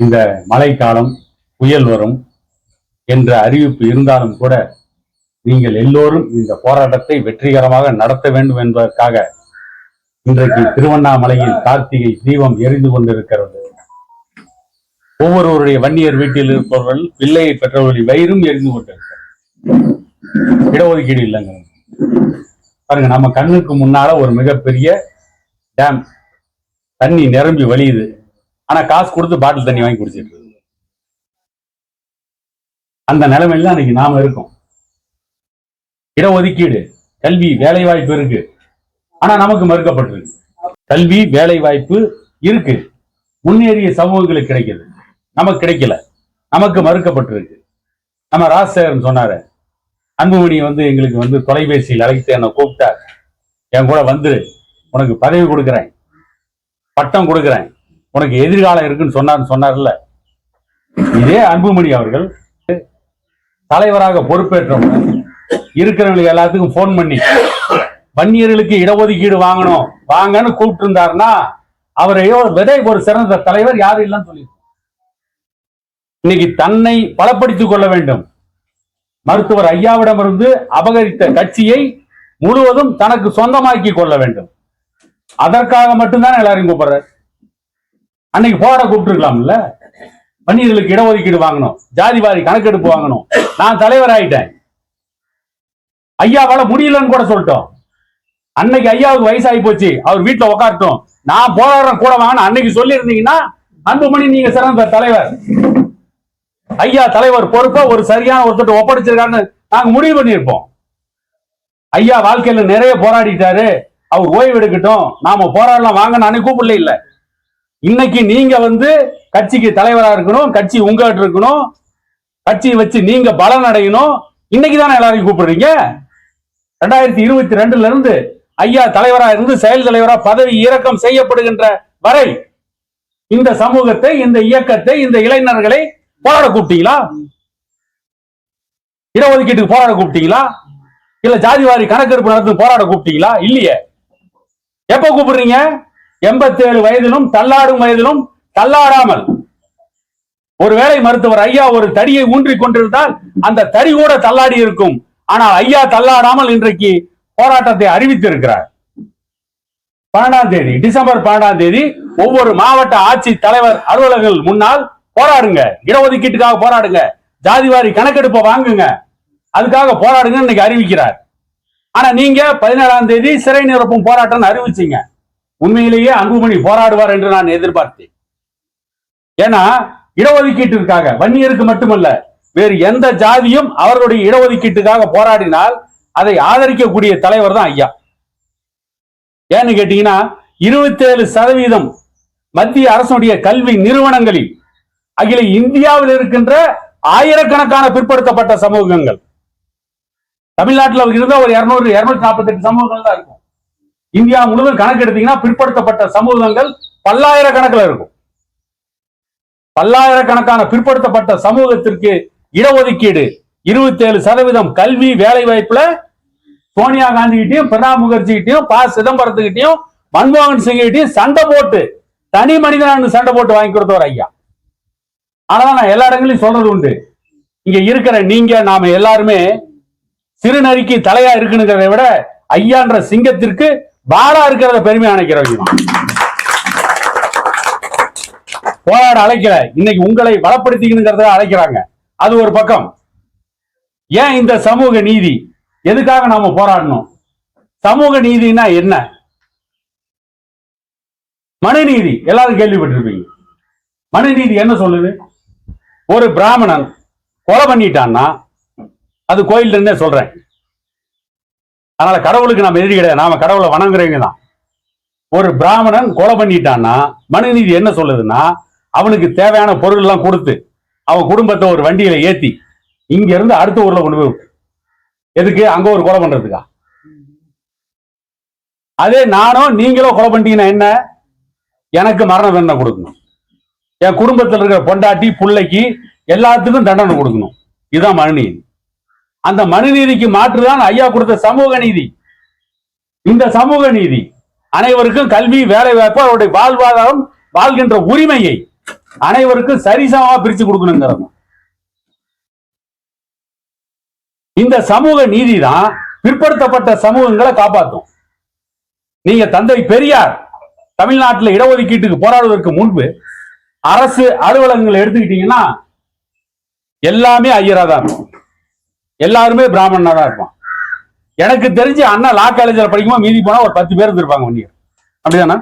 இந்த மழைக்காலம் புயல் வரும் என்ற அறிவிப்பு இருந்தாலும் கூட நீங்கள் எல்லோரும் இந்த போராட்டத்தை வெற்றிகரமாக நடத்த வேண்டும் என்பதற்காக இன்றைக்கு திருவண்ணாமலையில் கார்த்திகை தீபம் எரிந்து கொண்டிருக்கிறது. ஒவ்வொருவருடைய வன்னியர் வீட்டில் இருப்பவர்கள் பிள்ளையை பெற்றவர்களின் வயிறும் எரிந்து கொண்டிருக்கிறது. இடஒதுக்கீடு இல்லைங்க பாருங்க நம்ம கண்ணுக்கு முன்னால ஒரு மிகப்பெரிய டேம் தண்ணி நிரம்பி வழியுது. ஆனா காசு கொடுத்து பாட்டில் தண்ணி வாங்கி குடிச்சிட்டு இருக்கு அந்த நிலைமையில அன்னைக்கு நாம இருக்கோம். இடஒதுக்கீடு கல்வி வேலை வாய்ப்பு இருக்கு. ஆனா நமக்கு மறுக்கப்பட்டிருக்கு. கல்வி வேலை வாய்ப்பு இருக்கு. முன்னேறிய சமூகங்களுக்கு கிடைக்குது. நமக்கு கிடைக்கல. நமக்கு மறுக்கப்பட்டிருக்கு. நம்ம ராஜசேகரன் சொன்னாரு. அன்புமணி வந்து எங்களுக்கு வந்து தொலைபேசியில் அழைத்து என்னை கூப்பிட்டார். என் கூட வந்து உனக்கு பதவி கொடுக்குறேன். பட்டம் கொடுக்குறேன். உனக்கு எதிர்காலம் இருக்குன்னு சொன்னார் சொன்னார்ல. இதே அன்புமணி அவர்கள் தலைவராக பொறுப்பேற்றவங்க இருக்கிறவங்களுக்கு எல்லாத்துக்கும் ஃபோன் பண்ணி வன்னியர்களுக்கு இடஒதுக்கீடு வாங்கணும் வாங்கன்னு கூப்பிட்டு இருந்தாருன்னா அவரையோ விதை ஒரு சிறந்த தலைவர் யாரும் இல்லைன்னு சொல்லி இன்னைக்கு தன்னை பலப்படுத்திக் கொள்ள வேண்டும். மருத்துவர் ஐயாவிடமிருந்து அபகரித்த கட்சியை முழுவதும் தனக்கு சொந்தமாக்கி கொள்ள வேண்டும். அதற்காக மட்டும்தான் எல்லாரையும் கூப்பிடுறாரு. அன்னைக்கு போராட கூப்பிட்டுருக்கலாம்ல? வன்னியர்களுக்கு இடஒதுக்கீடு வாங்கணும். ஜாதிவாரி கணக்கெடுப்பு வாங்கணும். நான் தலைவர் ஆயிட்டேன் ஐயாவால முடியலன்னு கூட சொல்லிட்டோம். அன்னைக்கு ஐயாவுக்கு வயசாகி போச்சு. அவர் வீட்டுல உட்காரட்டும் நான் போராடுறேன் கூட வாங்கன்னு அன்னைக்கு சொல்லி இருந்தீங்கன்னா அன்புமணி நீங்க சிறந்த தலைவர். ஐயா தலைவர் பொறுப்பை ஒரு சரியான ஒருத்தர் ஒப்படைச்சிருக்கான்னு நாங்க முடிவு பண்ணியிருப்போம். ஐயா வாழ்க்கையில நிறைய போராடிட்டாரு. அவர் ஓய்வு எடுக்கட்டும். நாம போராடலாம் வாங்கன்னு அன்னைக்கு கூப்பிடல இல்லை. இன்னைக்கு நீங்க வந்து கட்சிக்கு தலைவரா இருக்கணும் கட்சி உங்ககிட்ட இருக்கணும் கட்சியை வச்சு நீங்க பலன் அடையணும். இன்னைக்கு தானே எல்லாரையும் கூப்பிடுறீங்க? ரெண்டாயிரத்தி இருபத்தி ரெண்டுல இருந்து ஐயா தலைவரா இருந்து செயல் தலைவரா பதவி இறக்கம் செய்யப்படுகின்ற வரை இந்த சமூகத்தை இந்த இயக்கத்தை இந்த இளைஞர்களை போராட கூப்பிட்டீங்களா? இடஒதுக்கீட்டுக்கு போராட கூப்பிட்டீங்களா? இல்ல ஜாதிவாரி கணக்கெடுப்பு நடத்து போராட கூப்பிட்டீங்களா? இல்லையே. எப்ப கூப்பிடுறீங்க? எண்பத்தேழு வயதிலும் தள்ளாடும் வயதிலும் தள்ளாடாமல். ஒருவேளை மருத்துவர் ஐயா ஒரு தடியை ஊன்றிக் கொண்டிருந்தால் அந்த தடி கூட தள்ளாடி இருக்கும். ஆனால் ஐயா தள்ளாடாமல் இன்றைக்கு போராட்டத்தை அறிவித்திருக்கிறார். பன்னெண்டாம் தேதி டிசம்பர் பன்னெண்டாம் தேதி ஒவ்வொரு மாவட்ட ஆட்சி தலைவர் அலுவலர்கள் முன்னால் போராடுங்க. இடஒதுக்கீட்டுக்காக போராடுங்க. ஜாதிவாரி கணக்கெடுப்பை வாங்குங்க. அதுக்காக போராடுங்க இன்னைக்கு அறிவிக்கிறார். ஆனா நீங்க பதினேழாம் தேதி சிறை நிரப்பும் போராட்டம் அறிவிச்சீங்க. உண்மையிலேயே அன்புமணி போராடுவார் என்று நான் எதிர்பார்த்தேன். ஏன்னா இடஒதுக்கீட்டிற்காக வன்னியருக்கு மட்டுமல்ல வேறு எந்த ஜாதியும் அவர்களுடைய இடஒதுக்கீட்டுக்காக போராடினால் அதை ஆதரிக்கக்கூடிய தலைவர் தான் ஐயா. ஏன்னு கேட்டீங்கன்னா இருபத்தேழு சதவீதம் மத்திய அரசுடைய கல்வி நிறுவனங்களில் அகில இந்தியாவில் இருக்கின்ற ஆயிரக்கணக்கான பிற்படுத்தப்பட்ட சமூகங்கள். தமிழ்நாட்டில் இருந்த ஒரு இருநூறு இருநூத்தி நாற்பத்தி எட்டு சமூகங்கள் தான் இருக்கும். இந்தியா முழுவதும் கணக்கு எடுத்தீங்கன்னா பிற்படுத்தப்பட்ட சமூகங்கள் பல்லாயிரக்கணக்கில் இருக்கும். பல்லாயிரக்கணக்கான பிற்படுத்தப்பட்ட சமூகத்திற்கு இடஒதுக்கீடு இருபத்தி ஏழு சதவீதம் கல்வி வேலை வாய்ப்புல சோனியா காந்தி கிட்டையும் பிரணாப் முகர்ஜி கிட்டையும் ப. சிதம்பரத்துக்கிட்டையும் மன்மோகன் சிங் கிட்டையும் சண்டை போட்டு தனி மனிதன் சண்டை போட்டு வாங்கி கொடுத்தவர் ஐயா. ஆனா நான் எல்லா இடங்களையும் சொல்றது உண்டு. இங்க இருக்கிற நீங்க நாம எல்லாருமே சிறுநரிக்கு தலையா இருக்குங்கிறத விட ஐயான்ற சிங்கத்திற்கு பாலா இருக்கிறத பெருமையா நினைக்கிறவங்க போராட அழைக்கல. இன்னைக்கு உங்களை வளப்படுத்திக்கணுங்கிறத அழைக்கிறாங்க. அது ஒரு பக்கம். ஏன் இந்த சமூக நீதி? எதுக்காக நாம போராடணும்? சமூக நீதினா என்ன? மனுநீதி. எல்லாரும் கேள்விப்பட்டிருப்பீங்க. மனுநீதி என்ன சொல்லுது? ஒரு பிராமணன் கொலை பண்ணிட்டான்னா அது கோயில் இருந்தே சொல்றேன். அதனால கடவுளுக்கு நம்ம எதிரி கிடையாது. நாம கடவுளை வணங்குறவங்க தான். ஒரு பிராமணன் கொலை பண்ணிட்டான்னா மனுநீதி என்ன சொல்லுதுன்னா அவனுக்கு தேவையான பொருள் எல்லாம் கொடுத்து அவன் குடும்பத்தை ஒரு வண்டியில ஏத்தி இங்க இருந்து அடுத்த ஊர்ல கொண்டு போய் எதுக்கு? அங்க ஒரு கொலை பண்றதுக்கா? அதே நானும் நீங்களும் கொலை பண்ணிட்டீங்கன்னா என்ன? எனக்கு மரண தண்டனை கொடுக்கணும். என் குடும்பத்தில் இருக்கிற பொண்டாட்டி பிள்ளைக்கு எல்லாத்துக்கும் தண்டனை கொடுக்கணும். இதுதான் மனுநீதி அந்த மனுநீதிக்கு மாற்றுதான் ஐயா கொடுத்த சமூக நீதி. இந்த சமூக நீதி அனைவருக்கும் கல்வி வேலை வாய்ப்பு அவருடைய வாழ்வாதாரம் வாழ்கின்ற உரிமையை அனைவருக்கும் சரிசமமா பிரிச்சு கொடுக்கணுங்கிறது இந்த சமூக நீதி தான் பிற்படுத்தப்பட்ட சமூகங்களை காப்பாற்றும் நீங்க தந்தை பெரியார் தமிழ்நாட்டில் இடஒதுக்கீட்டுக்கு போராடுவதற்கு முன்பு அரசு அலுவலகங்களை எடுத்துக்கிட்டீங்கன்னா எல்லாமே ஐயரா தான் இருக்கும். எல்லாருமே பிராமணனா தான் இருப்பான். எனக்கு தெரிஞ்சு அண்ணா லா காலேஜில் படிக்கும்போது மீதி போனா ஒரு பத்து பேர் இருந்திருப்பாங்க வன்னியர் அப்படிதானா?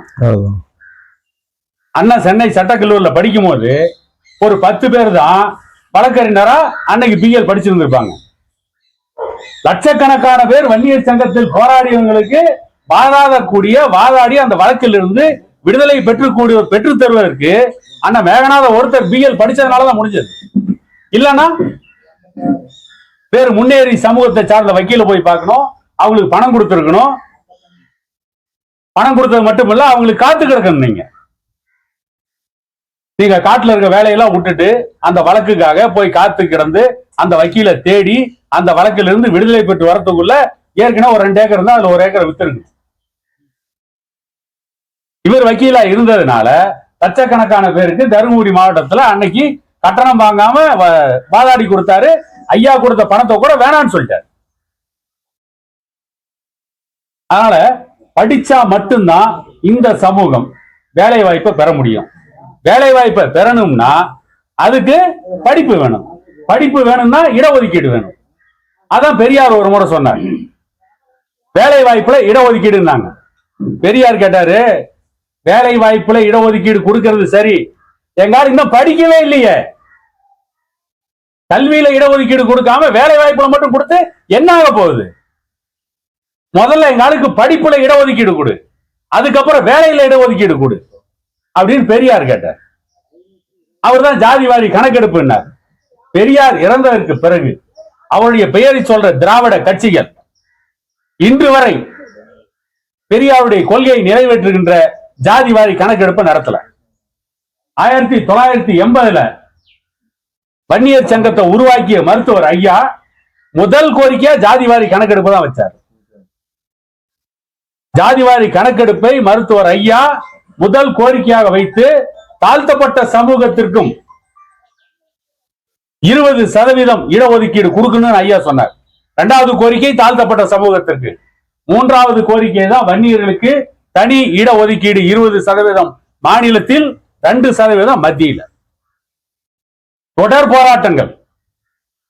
அண்ணா சென்னை சட்டக்கல்லூரில் படிக்கும்போது ஒரு பத்து பேர் தான் வழக்கறிஞரா அன்னைக்கு பிஎல் படிச்சிருந்திருப்பாங்க. லட்சக்கணக்கான பேர் வன்னியர் சங்கத்தில் போராடியவங்களுக்கு வாதாடக்கூடிய வாதாடி அந்த வழக்கில் இருந்து விடுதலை பெற்றுக்கூடிய பெற்று தருவதற்கு அண்ணா மேகநாத ஒருத்தர் பிஎல் படிச்சதுனாலதான் முடிஞ்சது. இல்லைன்னா வேறு முன்னேறி சமூகத்தை சார்ந்த வக்கீல போய் பார்க்கணும். அவங்களுக்கு பணம் கொடுத்துருக்கணும். பணம் கொடுத்தது மட்டும் இல்ல அவங்களுக்கு காத்து கிடக்கணும் நீங்க. நீங்க காட்டுல இருக்க வேலையெல்லாம் விட்டுட்டு அந்த வழக்குக்காக போய் காத்து கிடந்து அந்த வக்கீலை தேடி அந்த வழக்கிலிருந்து இருந்து விடுதலை பெற்று வரத்துக்குள்ள ஏற்கனவே ஒரு ரெண்டு ஏக்கர் இருந்தா அதுல ஒரு ஏக்கரை வித்துருங்க. இவர் வக்கீலா இருந்ததுனால லட்சக்கணக்கான பேருக்கு தருமபுரி மாவட்டத்துல அன்னைக்கு கட்டணம் வாங்காம வ- வாதாடி கொடுத்தாரு. ஐயா கொடுத்த பணத்தை கூட வேணாம்னு சொல்லிட்டாரு. அதனால படிச்சா மட்டும்தான் இந்த சமூகம் வேலை வாய்ப்பை பெற முடியும். வேலை வாய்ப்பை பெறணும்னா அதுக்கு படிப்பு வேணும். படிப்பு வேணும்னா இடஒதுக்கீடு வேணும். அதான் பெரியார் ஒரு முறை சொன்னார். வேலை வாய்ப்புல இடஒதுக்கீடுனாங்க பெரியார் கேட்டாரு வேலை வாய்ப்புல இடஒதுக்கீடு கொடுக்கறது சரி. எங்காரும் இன்னும் படிக்கவே இல்லையே. கல்வியில இடஒதுக்கீடு கொடுக்காம வேலை வாய்ப்புல மட்டும் கொடுத்து என்ன ஆக போகுது? முதல்ல எங்க ஆளுக்கு படிப்புல இடஒதுக்கீடு கொடு. அதுக்கப்புறம் வேலையில இடஒதுக்கீடு கொடு. அப்படின்னு பெரியார் கேட்டார். அவர் தான் ஜாதிவாரி கணக்கெடுப்புன்னார். பெரியார் இறந்ததற்கு பிறகு அவருடைய பெயரை சொல்ற திராவிட கட்சிகள் இன்று வரை பெரியாருடைய கொள்கையை நிறைவேற்றுகின்ற ஜாதிவாரி கணக்கெடுப்பு நடத்தல. ஆயிரத்தி தொள்ளாயிரத்தி எண்பதுல வன்னியர் சங்கத்தை உருவாக்கிய மருத்துவர் ஐயா முதல் கோரிக்கையா ஜாதிவாரி கணக்கெடுப்பு தான் வச்சார். ஜாதிவாரி கணக்கெடுப்பை மருத்துவர் ஐயா முதல் கோரிக்கையாக வைத்து தாழ்த்தப்பட்ட சமூகத்திற்கும் இருபது சதவீதம் இடஒதுக்கீடு கொடுக்கணும்னு ஐயா சொன்னார். இரண்டாவது கோரிக்கை தாழ்த்தப்பட்ட சமூகத்திற்கு. மூன்றாவது கோரிக்கை தான் வன்னியர்களுக்கு தனி இடஒதுக்கீடு இருபது சதவீதம் மாநிலத்தில் ரெண்டு சதவீதம் மத்தியில். தொடர் போராட்டங்கள்.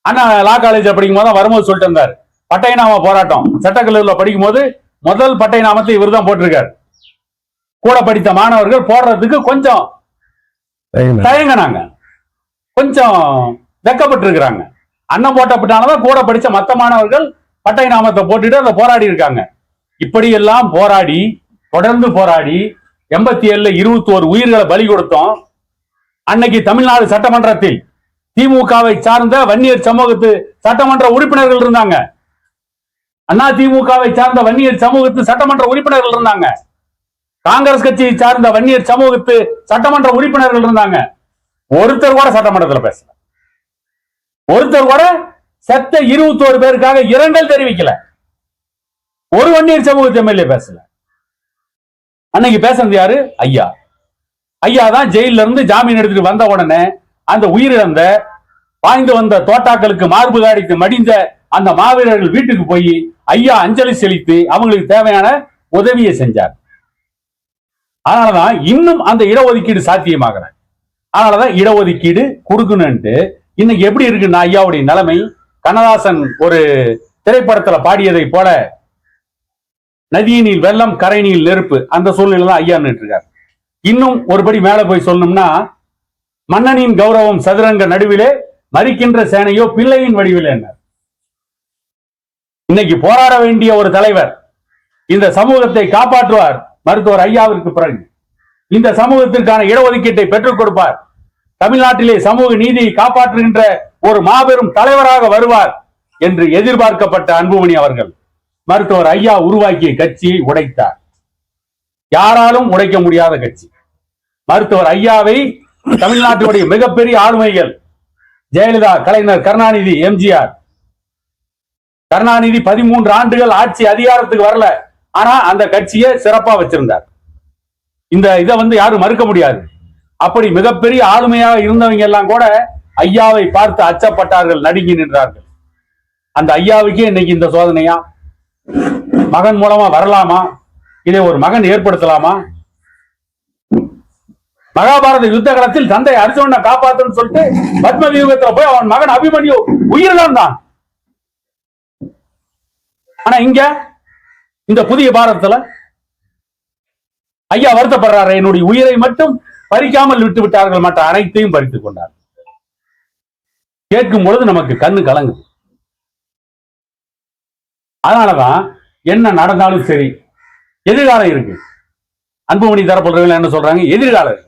அண்ணா லா காலேஜ் படிக்கும் போது வரும்போது சொல்லிட்டு இருந்தார். பட்டைநாம போராட்டம். சட்டக்கல்லூரில படிக்கும் போது முதல் பட்டைநாமத்தை இவர் தான் போட்டிருக்காரு. கூட படித்த மாணவர்கள் போடுறதுக்கு கொஞ்சம். தயங்கினாங்க. கொஞ்சம் வெக்கப்பட்டு இருக்கிறாங்க அண்ணன் போட்டப்பட்டாலதான் கூட படிச்ச மத்த மாணவர்கள் பட்டை நாமத்தை போட்டுட்டு அதை போராடி இருக்காங்க இப்படி எல்லாம் போராடி தொடர்ந்து போராடி எண்பத்தி ஏழுல இருபத்தி ஒரு உயிர்களை பலி கொடுத்தோம். அன்னைக்கு தமிழ்நாடு சட்டமன்றத்தில் திமுகவை சார்ந்த வன்னியர் சமூகத்து சட்டமன்ற உறுப்பினர்கள் இருந்தாங்க. அண்ணா திமுகவை சார்ந்த வன்னியர் சமூகத்து சட்டமன்ற உறுப்பினர்கள் இருந்தாங்க. காங்கிரஸ் கட்சியை சார்ந்த வன்னியர் சமூகத்து சட்டமன்ற உறுப்பினர்கள் இருந்தாங்க. ஒருத்தர் கூட சட்டமன்றத்தில் பேசல. ஒருத்தர் கூட செத்த இருபத்தோரு பேருக்காக இரங்கல் தெரிவிக்கல. ஒரு வன்னியர் சமூகத்து எம்எல்ஏ பேசல. அன்னைக்கு பேசுனது யாரு? ஐயா. ஐயா தான் ஜெயில இருந்து ஜாமீன் எடுத்துட்டு வந்த உடனே அந்த உயிரிழந்த பாய்ந்து வந்த தோட்டாக்களுக்கு மார்பு காடித்து மடிந்த அந்த மாவீரர்கள் வீட்டுக்கு போய் ஐயா அஞ்சலி செலுத்தி அவங்களுக்கு தேவையான உதவியை செஞ்சார். அதனாலதான் இன்னும் அந்த இடஒதுக்கீடு சாத்தியமாகல. அதனாலதான் இடஒதுக்கீடு கொடுக்கணும்ட்டு இன்னைக்கு எப்படி இருக்குன்னா ஐயாவுடைய நிலைமை கண்ணதாசன் ஒரு திரைப்படத்துல பாடியதை போல நதியினில் வெள்ளம் கரைநீல் நெருப்பு அந்த சூழ்நிலை தான் ஐயா நின்று இருக்காரு இன்னும் ஒருபடி மேல போய் சொல்லணும்னா மன்னனின் கௌரவம் சதுரங்க நடுவிலே மறிக்கின்ற சேனையோ பிள்ளையின் வடிவிலே என்ன இன்னைக்கு போராட வேண்டிய ஒரு தலைவர் இந்த சமூகத்தை காப்பாற்றுவார் மருத்துவர் ஐயாவிற்கு பிறகு. இந்த சமூகத்திற்கான இடஒதுக்கீட்டை பெற்றுக் கொடுப்பார். தமிழ்நாட்டிலே சமூக நீதியை காப்பாற்றுகின்ற ஒரு மாபெரும் தலைவராக வருவார் என்று எதிர்பார்க்கப்பட்ட அன்புமணி அவர்கள் மருத்துவர் ஐயா உருவாக்கிய கட்சியை உடைத்தார். யாராலும் உடைக்க முடியாத கட்சி. மருத்துவர் ஐயாவை தமிழ்நாட்டினுடைய மிகப்பெரிய ஆளுமைகள். ஜெயலலிதா கலைஞர் கருணாநிதி எம்ஜிஆர். கருணாநிதி பதிமூன்று ஆண்டுகள் ஆட்சி அதிகாரத்துக்கு வரல. ஆனா அந்த கட்சியை சிறப்பா வச்சிருந்தார். இந்த இதை வந்து யாரும் மறுக்க முடியாது. அப்படி மிகப்பெரிய ஆளுமையாக இருந்தவங்க எல்லாம் கூட ஐயாவை பார்த்து அச்சப்பட்டார்கள் நடுங்கி நின்றார்கள். அந்த ஐயாவுக்கே இன்னைக்கு இந்த சோதனையா? மகன் மூலமா வரலாமா? இதை ஒரு மகன் ஏற்படுத்தலாமா? மகாபாரத யுத்த காலத்தில் தந்தை அர்ஜுனனை காப்பாத்துன்னு சொல்லிட்டு பத்ம வியூகத்துல போய் அவன் மகன் அபிமன்யு உயிரிழந்தான் தான். ஆனா இங்க இந்த புதிய பாரதத்துல ஐயா வருத்தப்படுறாரு என்னுடைய உயிரை மட்டும் பறிக்காமல் விட்டு விட்டார்கள் மற்ற அனைத்தையும் பறித்துக் கொண்டார் கேட்கும் பொழுது நமக்கு கண்ணு கலங்குது. அதனாலதான் என்ன நடந்தாலும் சரி எதிர்காலம் இருக்கு. அன்புமணி தரப்படுறவங்க என்ன சொல்றாங்க? எதிர்காலம் இருக்கு.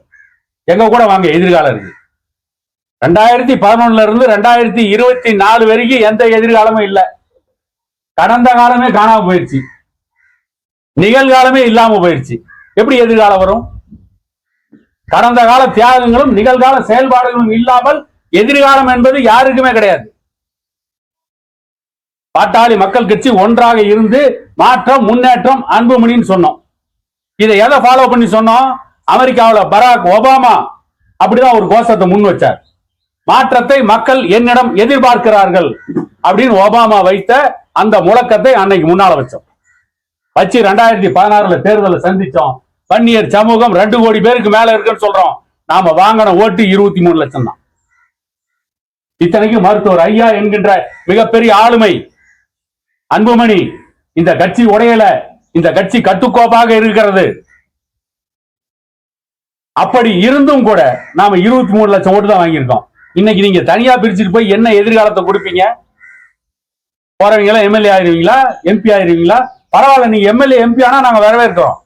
எங்க கூட வாங்க எதிர்காலம் இருக்கு. ரெண்டாயிரத்தி பதினொன்னுல இருந்து ரெண்டாயிரத்தி இருபத்தி நாலு வரைக்கும் எந்த எதிர்காலமும் இல்லை. கடந்த காலமே காணாம போயிடுச்சு நிகழ்காலமே இல்லாம போயிடுச்சு எப்படி எதிர்காலம் வரும்? கடந்த கால தியாகங்களும் நிகழ்கால செயல்பாடுகளும் இல்லாமல் எதிர்காலம் என்பது யாருக்குமே கிடையாது. பாட்டாளி மக்கள் கட்சி ஒன்றாக இருந்து மாற்றம் முன்னேற்றம் அன்புமணின்னு சொன்னோம். இதை எதை ஃபாலோ பண்ணி சொன்னோம்? அமெரிக்காவில் பராக் ஒபாமா அப்படிதான் ஒரு கோஷத்தை முன் வச்சார். மாற்றத்தை மக்கள் என்னிடம் எதிர்பார்க்கிறார்கள் அப்படின்னு ஒபாமா வைத்த அந்த முழக்கத்தை அன்னைக்கு முன்னால வச்சோம். வச்சு ரெண்டாயிரத்தி பதினாறுல தேர்தலை சந்திச்சோம். வன்னியர் சமூகம் ரெண்டு கோடி பேருக்கு மேல இருக்குன்னு சொல்றோம். நாம வாங்கின ஓட்டு இருபத்தி மூணு லட்சம் தான். இத்தனைக்கும் மருத்துவர் ஐயா என்கின்ற மிகப்பெரிய ஆளுமை அன்புமணி இந்த கட்சி உடையல இந்த கட்சி கட்டுக்கோப்பாக இருக்கிறது. அப்படி இருந்தும் கூட நாம இருபத்தி மூணு லட்சம் ஓட்டு தான் வாங்கியிருக்கோம். இன்னைக்கு நீங்க தனியா பிரிச்சுட்டு போய் என்ன எதிர்காலத்தை கொடுப்பீங்க? போறவங்க எல்லாம் எம்எல்ஏ ஆயிருவீங்களா? எம்பி ஆயிருவீங்களா? பரவாயில்ல நீங்க எம்எல்ஏ எம்பி ஆனா நாங்க வரவேற்கிறோம்.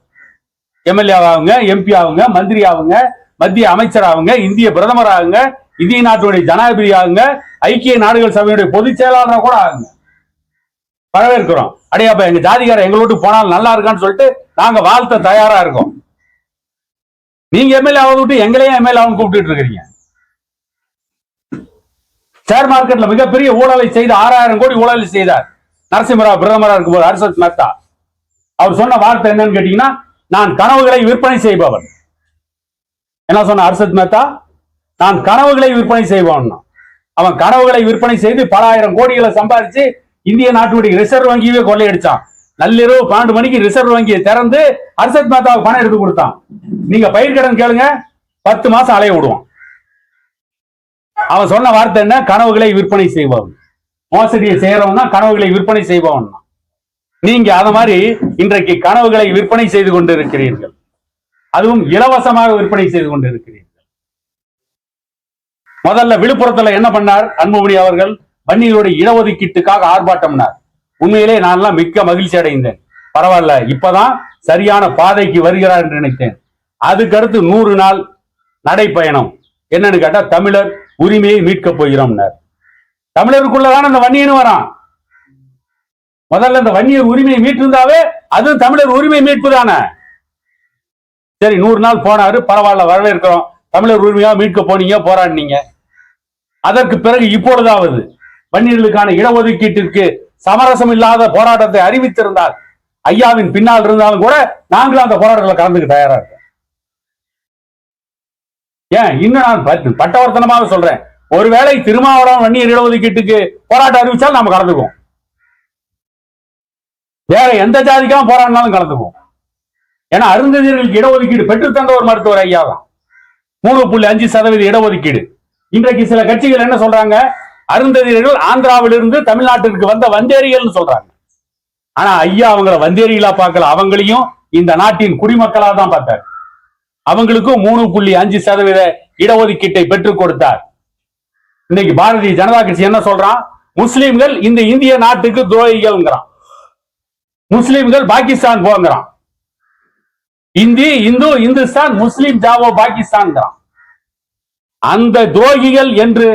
எம்எல்ஏ ஆகுங்க எம்பி ஆகுங்க மந்திரி ஆகுங்க மத்திய அமைச்சர் ஆகுங்க இந்திய பிரதமர் ஆகுங்க இந்திய நாட்டுடைய ஜனாதிபதி ஆகுங்க ஐக்கிய நாடுகள் சபையுடைய பொதுச் செயலாளராக கூட ஆகுங்க. வரவேற்கிறோம். அடையாப்ப எங்க ஜாதிகார எங்களோட்டு வீட்டுக்கு போனால் நல்லா இருக்கான்னு சொல்லிட்டு நாங்க வாழ்த்த தயாரா இருக்கோம். நீங்க எம்எல்ஏ ஆவது விட்டு எங்களையும் எம்எல்ஏ ஆகும் கூப்பிட்டு இருக்கிறீங்க. ஷேர் மார்க்கெட்ல மிகப்பெரிய ஊழலை செய்து ஆறாயிரம் கோடி ஊழலை செய்தார். நரசிம்மராவ் பிரதமரா இருக்கும்போது ஹர்ஷத் மேத்தா. அவர் சொன்ன வார்த்தை என்னன்னு கேட்டீங்கன்னா நான் கனவுகளை விற்பனை செய்பவன். என்ன சொன்ன ஹர்ஷத் மேத்தா? நான் கனவுகளை விற்பனை செய்வான் அவன் கனவுகளை விற்பனை செய்து பல ஆயிரம் கோடிகளை சம்பாதிச்சு இந்திய நாட்டுடைய ரிசர்வ் வங்கியவே கொள்ளையடிச்சான். நள்ளிரவு பன்னெண்டு மணிக்கு ரிசர்வ் வங்கியை திறந்து ஹர்ஷத் மேத்தாவுக்கு பணம் எடுத்து கொடுத்தான். நீங்க பயிர் கடன் கேளுங்க பத்து மாசம் அலைய விடுவான். அவன் சொன்ன வார்த்தை என்ன? கனவுகளை விற்பனை செய்வான் மோசடியை செய்யறவன் தான் கனவுகளை விற்பனை செய்வான் நீங்க அத மாதிரி இன்றைக்கு கனவுகளை விற்பனை செய்து கொண்டிருக்கிறீர்கள். அதுவும் இலவசமாக விற்பனை செய்து கொண்டிருக்கிறீர்கள். முதல்ல விழுப்புரத்துல என்ன பண்ணார்? அன்புமணி அவர்கள் வன்னியருடைய இடஒதுக்கீட்டுக்காக ஆர்ப்பாட்டம்னார். உண்மையிலே நான்லாம் மிக்க மகிழ்ச்சி அடைந்தேன். பரவாயில்ல இப்பதான் சரியான பாதைக்கு வருகிறார் என்று நினைத்தேன். அதுக்கடுத்து நூறு நாள் நடைப்பயணம். என்னன்னு கேட்டா தமிழர் உரிமையை மீட்கப் போகிறோம்னார். தமிழருக்குள்ளதான அந்த வன்னியன் வரான். முதல்ல அந்த வன்னியர் உரிமையை மீட்டிருந்தாவே அது தமிழர் உரிமை மீட்பு தானே சரி நூறு நாள் போனாரு பரவாயில்ல வரவேற்கிறோம். தமிழர் உரிமையா மீட்க போனீங்க போராடினீங்க. அதற்கு பிறகு இப்பொழுதாவது வன்னியர்களுக்கான இடஒதுக்கீட்டிற்கு சமரசம் இல்லாத போராட்டத்தை அறிவித்திருந்தார். ஐயாவின் பின்னால் இருந்தாலும் கூட நாங்களும் அந்த போராட்டத்தில் கலந்துக்க தயாரா ஏன் இன்னும் நான் பட்டவர்த்தனமாக சொல்றேன். ஒருவேளை திருமாவளவன் வன்னியர் இடஒதுக்கீட்டுக்கு போராட்டம் அறிவிச்சாலும் நம்ம கலந்துக்குவோம். வேற எந்த ஜாதிக்காக போராடினாலும் கலந்துக்குவோம். ஏன்னா அருந்ததியர்களுக்கு இடஒதுக்கீடு பெற்றுத் தந்த ஒரு மருத்துவர் ஐயா தான். மூணு புள்ளி அஞ்சு சதவீத இடஒதுக்கீடு. இன்றைக்கு சில கட்சிகள் என்ன சொல்றாங்க? அருந்ததியர்கள் ஆந்திராவிலிருந்து தமிழ்நாட்டிற்கு வந்த வந்தேரிகள்னு சொல்றாங்க. ஆனா ஐயா அவங்கள வந்தேரிகளா பார்க்கல. அவங்களையும் இந்த நாட்டின் குடிமக்களாக தான் பார்த்தாரு. அவங்களுக்கும் மூணு புள்ளி அஞ்சு சதவீத இடஒதுக்கீட்டை பெற்றுக் கொடுத்தார். இன்னைக்கு பாரதிய ஜனதா கட்சி என்ன சொல்றான்? முஸ்லிம்கள் இந்த இந்திய நாட்டுக்கு துரோகிகள்ங்கிறான். முஸ்லிம்கள் பாகிஸ்தான் போங்கிறான். இந்தி இந்து இந்துஸ்தான் முஸ்லிம் ஜாவோ பாகிஸ்தான்கிறான் அந்த துரோகிகள் என்று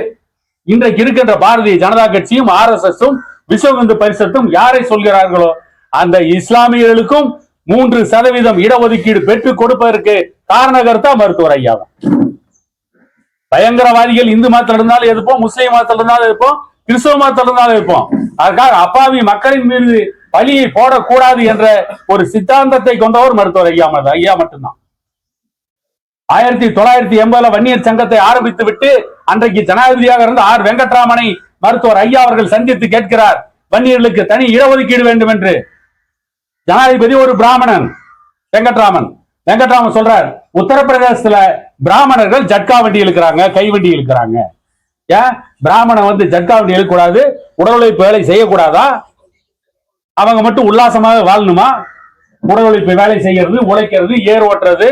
இன்றைக்கு இருக்கின்ற பாரதிய ஜனதா கட்சியும் ஆர் எஸ் எஸும் விஸ்வ இந்து பரிசத்தும் யாரை சொல்கிறார்களோ அந்த இஸ்லாமியர்களுக்கும் மூன்று சதவீதம் இடஒதுக்கீடு பெற்றுக் கொடுப்பதற்கு காரணகர்த்தா மருத்துவர் ஐயா தான். பயங்கரவாதிகள் இந்து மதத்தில் இருந்தாலும் எதிர்ப்போம் முஸ்லீம் மதத்தில் இருந்தாலும் எதிர்ப்போம் கிறிஸ்தவ மதத்தில் இருந்தாலும் எதிர்ப்போம். அதற்காக அப்பாவி மக்களின் மீது பலியை போடக்கூடாது என்ற ஒரு சித்தாந்தத்தை கொண்டவர் மருத்துவர் ஐயா ஐயா மட்டும்தான். ஆயிரத்தி தொள்ளாயிரத்தி எண்பதுல வன்னியர் சங்கத்தை ஆரம்பித்து விட்டு அன்றைக்கு ஜனாதிபதியாக இருந்த ஆர் வெங்கட்ராமனை மருத்துவர் ஐயா அவர்கள் சந்தித்து கேட்கிறார் வன்னியர்களுக்கு தனி இடஒதுக்கீடு வேண்டும் என்று. ஜனாதிபதி ஒரு பிராமணன் வெங்கட்ராமன். வெங்கட்ராமன் சொல்றார் உத்தரப்பிரதேசத்துல பிராமணர்கள் ஜட்கா வண்டி இழுக்கிறாங்க கை வண்டி இழுக்கிறாங்க ஏன்? பிராமணன் வந்து ஜட்கா வண்டி இழுக்கூடாது உடல் உழைப்பு வேலை செய்யக்கூடாதா? அவங்க மட்டும் உல்லாசமாக வாழணுமா? உடல் உழைப்பு வேலை செய்யறது உழைக்கிறது ஏர் ஓட்டுறது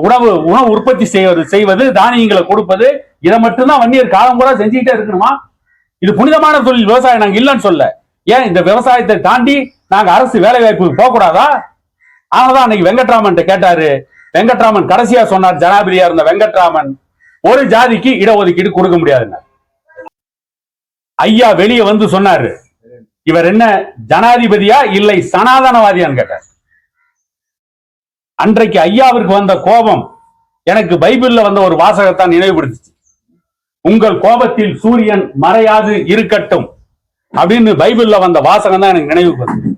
உணவு உணவு உற்பத்தி செய்வது செய்வது தானியங்களை கொடுப்பது இதை மட்டும்தான் வன்னியர் காலம் கூட செஞ்சுக்கிட்டே இருக்கணுமா? இது புனிதமான தொழில் விவசாயம் நாங்க இல்லைன்னு சொல்ல. ஏன்? இந்த விவசாயத்தை தாண்டி நாங்க அரசு வேலை வாய்ப்புக்கு போகக்கூடாதா? கூடாதா அன்னைக்கு வெங்கட்ராமன் கேட்டாரு. வெங்கட்ராமன் கடைசியா சொன்னார் ஜனாதிபதியா இருந்த வெங்கட்ராமன் ஒரு ஜாதிக்கு இடஒதுக்கீடு கொடுக்க முடியாதுன்னு. ஐயா வெளியே வந்து சொன்னாரு. இவர் என்ன ஜனாதிபதியா இல்லை சனாதனவாதியான்னு கேட்டார். அன்றைக்கு ஐயாவிற்கு வந்த கோபம் எனக்கு பைபிள்ல வந்த ஒரு வாசகத்தான் நினைவுபடுத்துச்சு. உங்கள் கோபத்தில் சூரியன் மறையாது இருக்கட்டும் அப்படின்னு பைபிள்ல வந்த வாசகம் தான் எனக்கு நினைவுக்கு வருது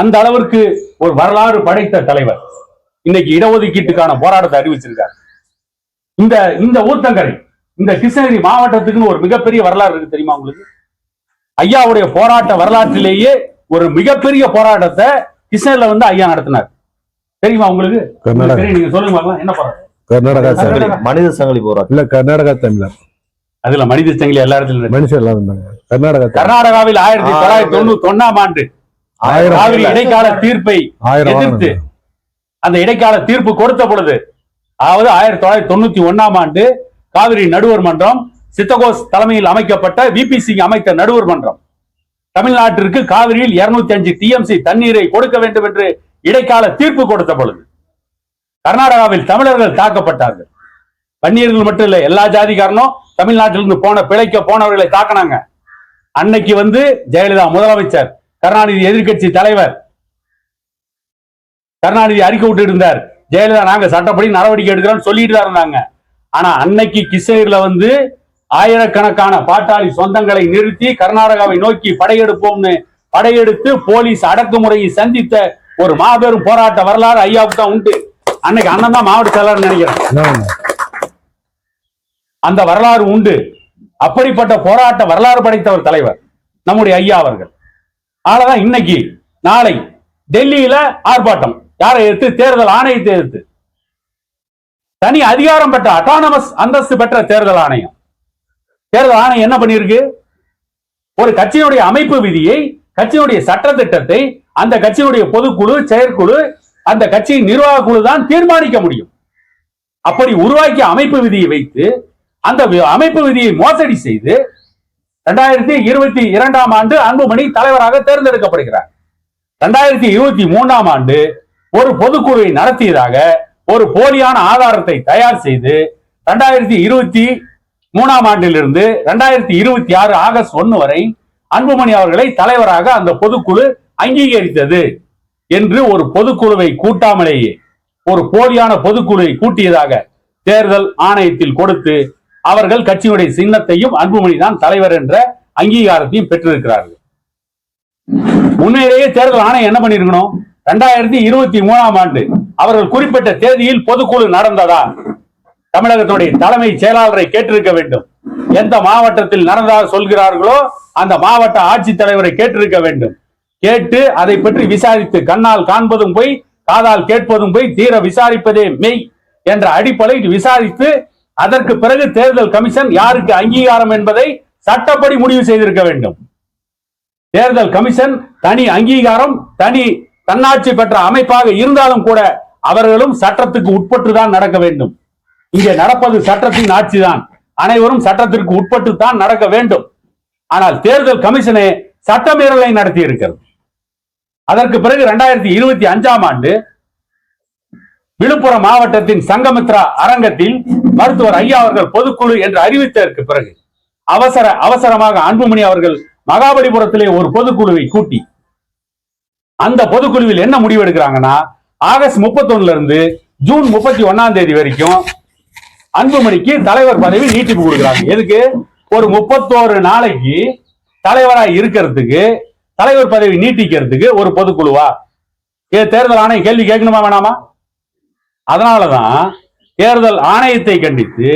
அந்த அளவிற்கு ஒரு வரலாறு படைத்த தலைவர். இன்னைக்கு இடஒதுக்கீட்டுக்கான போராட்டத்தை அறிவிச்சிருக்கார். இந்த இந்த ஊத்தங்கரை இந்த கிருஷ்ணகிரி மாவட்டத்துக்குன்னு ஒரு மிகப்பெரிய வரலாறு இருக்கு தெரியுமா உங்களுக்கு? ஐயாவுடைய போராட்ட வரலாற்றிலேயே ஒரு மிகப்பெரிய போராட்டத்தை கிருஷ்ணகிரில வந்து ஐயா நடத்தினார். தெரியுமா உங்களுக்கு? நீங்க சொல்லுங்க பார்க்கலாம். என்ன போராட்டம்? கர்நாடகா கர்நாடகா. மனித சங்கிலி போராட்டம். இல்ல கர்நாடகா தமிழர் அதுல மனித சங்கிலி எல்லா இடத்துலயும் இருக்கு. மனுஷன் எல்லாம் இருந்தாங்க கர்நாடகா. கர்நாடகாவில் ஆயிரத்தி தொள்ளாயிரத்தி தொண்ணூத்தி ஒன்னாம் ஆண்டு காவிரி இடைக்கால தீர்ப்பை எதிர்த்து. அந்த இடைக்கால தீர்ப்பு கொடுத்த பொழுது அதாவது ஆயிரத்தி தொள்ளாயிரத்தி தொண்ணூத்தி ஒன்னாம் ஆண்டு காவிரி நடுவர் மன்றம் சித்தகோஸ் தலைமையில் அமைக்கப்பட்ட விபி சிங் அமைத்த நடுவர் மன்றம். தமிழ்நாட்டிற்கு காவிரியில் 205 அஞ்சு டிஎம்சி தண்ணீரை கொடுக்க வேண்டும் என்று இடைக்கால தீர்ப்பு கொடுத்த பொழுது கர்நாடகாவில் தமிழர்கள் தாக்கப்பட்டார்கள். வன்னியர்கள் மட்டும் இல்ல எல்லா ஜாதிக்காரனும் தமிழ்நாட்டிலிருந்து போன பிழைக்க போனவர்களை தாக்கினாங்க. அன்னைக்கு வந்து ஜெயலலிதா முதலமைச்சர் கருணாநிதி எதிர்க்கட்சி தலைவர். கருணாநிதி அறிக்கை விட்டு இருந்தார் ஜெயலலிதா நாங்க சட்டப்படி நடவடிக்கை எடுக்கிறோம்னு சொல்லிட்டு தான் இருந்தாங்க. ஆனா அன்னைக்கு கிருஷ்ணகிரியில வந்து ஆயிரக்கணக்கான பாட்டாளி சொந்தங்களை நிறுத்தி கர்நாடகாவை நோக்கி படையெடுப்போம்னு படையெடுத்து போலீஸ் அடக்குமுறையை சந்தித்த ஒரு மாபெரும் போராட்ட வரலாறு ஐயாவுக்கு தான் உண்டு. அன்னைக்கு அண்ணன் தான் மாவட்ட செயலர் நினைக்கிறேன். அந்த வரலாறு உண்டு. அப்படிப்பட்ட போராட்ட வரலாறு படைத்த ஒரு தலைவர் நம்முடைய ஐயா அவர்கள். ஆனதான் இன்னைக்கு. நாளை டெல்லியில ஆர்ப்பாட்டம். யாரை எதிர்த்து? தேர்தல் ஆணையத்தை எதிர்த்து. தனி அதிகாரம் பெற்ற அட்டானமஸ் அந்தஸ்து பெற்ற தேர்தல் ஆணையம். தேர்தல் ஆணையம் என்ன பண்ணியிருக்கு? ஒரு கட்சியினுடைய அமைப்பு விதியை கட்சியினுடைய சட்ட திட்டத்தை அந்த கட்சியினுடைய பொதுக்குழு செயற்குழு அந்த கட்சியின் நிர்வாக குழு தான் தீர்மானிக்க முடியும். அப்படி உருவாக்கிய அமைப்பு விதியை வைத்து அந்த அமைப்பு விதியை மோசடி செய்து ரெண்டாயிரத்தி இருபத்தி இரண்டாம் ஆண்டு அன்புமணி தலைவராக தேர்ந்தெடுக்கப்படுகிறார். ரெண்டாயிரத்தி இருபத்தி மூணாம் ஆண்டு ஒரு பொதுக்குழுவை நடத்தியதாக ஒரு போலியான ஆதாரத்தை தயார் செய்து ரெண்டாயிரத்தி இருபத்தி மூணாம் ஆண்டிலிருந்து ரெண்டாயிரத்தி இருபத்தி ஆறு ஆகஸ்ட் ஒன்று வரை அன்புமணி அவர்களை தலைவராக அந்த பொதுக்குழு அங்கீகரித்தது என்று ஒரு பொதுக்குழுவை கூட்டாமலேயே ஒரு போலியான பொதுக்குழுவை கூட்டியதாக தேர்தல் ஆணையத்தில் கொடுத்து அவர்கள் கட்சியுடைய சின்னத்தையும் அன்புமணி தான் தலைவர் என்ற அங்கீகாரத்தையும் பெற்றிருக்கிறார்கள். உண்மையிலேயே தேர்தல் ஆணையம் என்ன பண்ணிருக்கணும் ரெண்டாயிரத்தி இருபத்தி மூணாம் ஆண்டு அவர்கள் குறிப்பிட்ட தேதியில் பொதுக்குழு நடந்ததா? தமிழகத்துடைய தலைமை செயலாளரை கேட்டிருக்க வேண்டும். எந்த மாவட்டத்தில் நடந்ததாக சொல்கிறார்களோ அந்த மாவட்ட ஆட்சித்தலைவரை கேட்டிருக்க வேண்டும். கேட்டு அதை பற்றி விசாரித்து கண்ணால் காண்பதும் போய் காதால் கேட்பதும் போய் தீர விசாரிப்பதே மெய் என்ற அடிப்படையில் விசாரித்து அதற்கு பிறகு தேர்தல் கமிஷன் யாருக்கு அங்கீகாரம் என்பதை சட்டப்படி முடிவு செய்திருக்க வேண்டும். தேர்தல் கமிஷன் தனி அங்கீகாரம் தனி தன்னாட்சி பெற்ற அமைப்பாக இருந்தாலும் கூட அவர்களும் சட்டத்துக்கு உட்பட்டுதான் நடக்க வேண்டும். இங்கே நடப்பது சட்டத்தின் ஆட்சிதான். அனைவரும் சட்டத்திற்கு உட்பட்டு தான் நடக்க வேண்டும். ஆனால் தேர்தல் கமிஷனே சட்டமீறலை நடத்தி இருக்கிறது அதற்கு பிறகு இரண்டாயிரத்தி இருபத்தி அஞ்சாம் ஆண்டு விழுப்புரம் மாவட்டத்தின் சங்கமித்ரா அரங்கத்தில் மருத்துவர் ஐயா அவர்கள் பொதுக்குழு என்று அறிவித்ததற்கு பிறகு அவசர அவசரமாக அன்புமணி அவர்கள் மகாபலிபுரத்திலே ஒரு பொதுக்குழுவை கூட்டி அந்த பொதுக்குழுவில் என்ன முடிவு எடுக்கிறாங்கன்னா ஆகஸ்ட் 31 இருந்து ஜூன் முப்பத்தி ஒன்னாம் தேதி வரைக்கும் அன்புமணிக்கு தலைவர் பதவி நீட்டிப்பு கொடுக்குறாங்க. எதுக்கு? ஒரு முப்பத்தோரு நாளைக்கு தலைவராக இருக்கிறதுக்கு தலைவர் பதவி நீட்டிக்கிறதுக்கு ஒரு பொதுக்குழுவா? ஏ தேர்தல் ஆணையம் கேள்வி கேட்கணுமா வேணாமா? அதனாலதான் தேர்தல் ஆணையத்தை கண்டித்து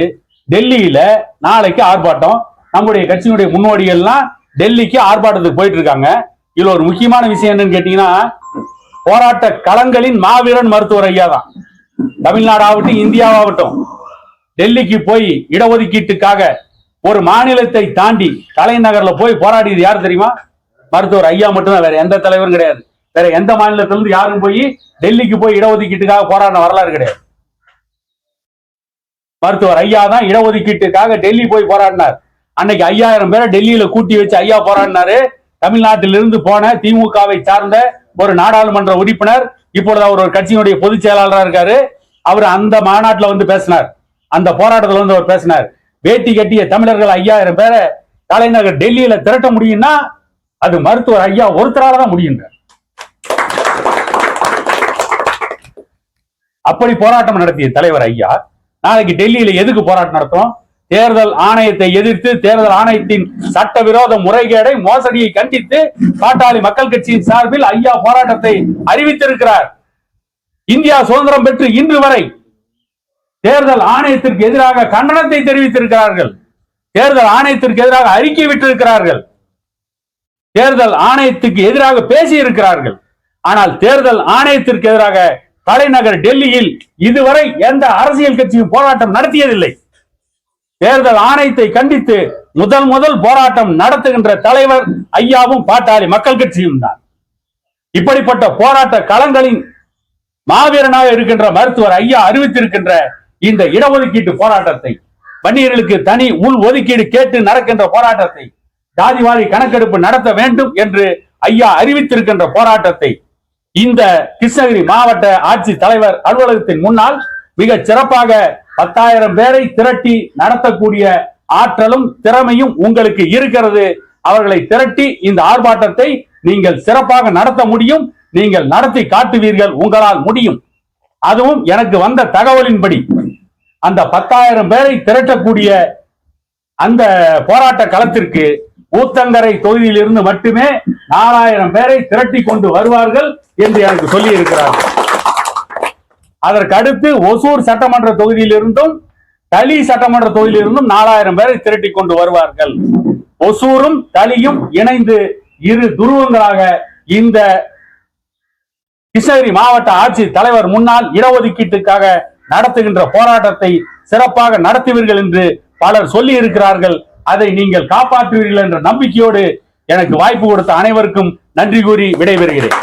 டெல்லியில நாளைக்கு ஆர்ப்பாட்டம். நம்முடைய கட்சியினுடைய முன்னோடிகள்லாம் டெல்லிக்கு ஆர்ப்பாட்டத்துக்கு போயிட்டு இருக்காங்க இதுல ஒரு முக்கியமான விஷயம் என்னன்னு கேட்டீங்கன்னா போராட்ட களங்களின் மாவீரன் மருத்துவர் ஐயா தான் தமிழ்நாடு ஆகட்டும் இந்தியாவாகட்டும். டெல்லிக்கு போய் இடஒதுக்கீட்டுக்காக ஒரு மாநிலத்தை தாண்டி தலைநகர்ல போய் போராடியது யார் தெரியுமா? மருத்துவர் ஐயா மட்டும்தான் வேற எந்த தலைவரும் கிடையாது. வேற எந்த மாநிலத்திலிருந்து யாரும் போய் டெல்லிக்கு போய் இடஒதுக்கீட்டுக்காக போராடின வரலாறு கிடையாது. மருத்துவர் ஐயா தான் இடஒதுக்கீட்டுக்காக டெல்லி போய் போராடினார். அன்னைக்கு ஐயாயிரம் பேரை டெல்லியில கூட்டி வச்சு ஐயா போராடினாரு. தமிழ்நாட்டிலிருந்து போன திமுகவை சார்ந்த ஒரு நாடாளுமன்ற உறுப்பினர் இப்பொழுது அவர் ஒரு கட்சியினுடைய பொதுச் செயலாளராக இருக்காரு. அவர் அந்த மாநாட்டில் வந்து பேசினார். அந்த போராட்டத்தில் வந்து அவர் பேசினார். வேட்டி கட்டிய தமிழர்கள் ஐயாயிரம் பேரை தலைநகர் டெல்லியில திரட்ட முடியும்னா அது மருத்துவர் ஐயா ஒருத்தரால தான் முடியும் அப்படி போராட்டம் நடத்திய தலைவர் ஐயா நாளைக்கு டெல்லியில எதுக்கு போராட்டம் நடத்தும் தேர்தல் ஆணையத்தை எதிர்த்து தேர்தல் ஆணையத்தின் சட்டவிரோத முறைகேடை மோசடியை கண்டித்து பாட்டாளி மக்கள் கட்சியின் சார்பில் ஐயா போராட்டத்தை அறிவித்திருக்கிறார். இந்தியா சுதந்திரம் பெற்று இன்று வரை தேர்தல் ஆணையத்திற்கு எதிராக கண்டனத்தை தெரிவித்திருக்கிறார்கள். தேர்தல் ஆணையத்திற்கு எதிராக அறிக்கை விட்டிருக்கிறார்கள். தேர்தல் ஆணையத்துக்கு எதிராக பேசி இருக்கிறார்கள் ஆனால் தேர்தல் ஆணையத்திற்கு எதிராக தலைநகர் டெல்லியில் இதுவரை எந்த அரசியல் கட்சியும் போராட்டம் நடத்தியதில்லை. தேர்தல் ஆணையத்தை கண்டித்து முதல் முதல் போராட்டம் நடத்துகின்ற தலைவர் ஐயாவும் பாட்டாளி மக்கள் கட்சியும் தான். இப்படிப்பட்ட போராட்ட களங்களின் மாவீரனாக இருக்கின்ற மருத்துவர் ஐயா அறிவித்திருக்கின்ற இந்த இடஒதுக்கீட்டு போராட்டத்தை வன்னியர்களுக்கு தனி உள் ஒதுக்கீடு கேட்டு நடக்கின்ற போராட்டத்தை ஜாதிவாதி கணக்கெடுப்பு நடத்த வேண்டும் என்று ஐயா அறிவித்திருக்கின்ற போராட்டத்தை இந்த கிருஷ்ணகிரி மாவட்ட ஆட்சி தலைவர் அலுவலகத்தின் முன்னால் மிக சிறப்பாக பத்தாயிரம் பேரை திரட்டி நடத்தக்கூடிய ஆற்றலும் திறமையும் உங்களுக்கு இருக்கிறது. அவர்களை திரட்டி இந்த ஆர்ப்பாட்டத்தை நீங்கள் சிறப்பாக நடத்த முடியும். நீங்கள் நடத்தி காட்டுவீர்கள். உங்களால் முடியும். அதுவும் எனக்கு வந்த தகவலின்படி. அந்த பத்தாயிரம் பேரை திரட்டக்கூடிய அந்த போராட்ட களத்திற்கு ஊத்தங்கரை தொகுதியிலிருந்து மட்டுமே நாலாயிரம் பேரை திரட்டி கொண்டு வருவார்கள் என்று எனக்கு சொல்லி இருக்கிறார்கள் அதற்கடுத்து ஒசூர் சட்டமன்ற தொகுதியிலிருந்தும் தளி சட்டமன்ற தொகுதியிலிருந்தும் நாலாயிரம் பேரை திரட்டி கொண்டு வருவார்கள். ஒசூரும் தளியும் இணைந்து இரு துருவங்களாக இந்த கிருஷ்ணகிரி மாவட்ட ஆட்சி தலைவர் முன்னால் இடஒதுக்கீட்டுக்காக நடத்துகின்ற போராட்டத்தை சிறப்பாக நடத்துவீர்கள் என்று பலர் சொல்லி இருக்கிறார்கள் அதை நீங்கள் காப்பாற்றுவீர்கள் என்ற நம்பிக்கையோடு எனக்கு வாய்ப்பு கொடுத்த அனைவருக்கும் நன்றி கூறி விடைபெறுகிறேன்.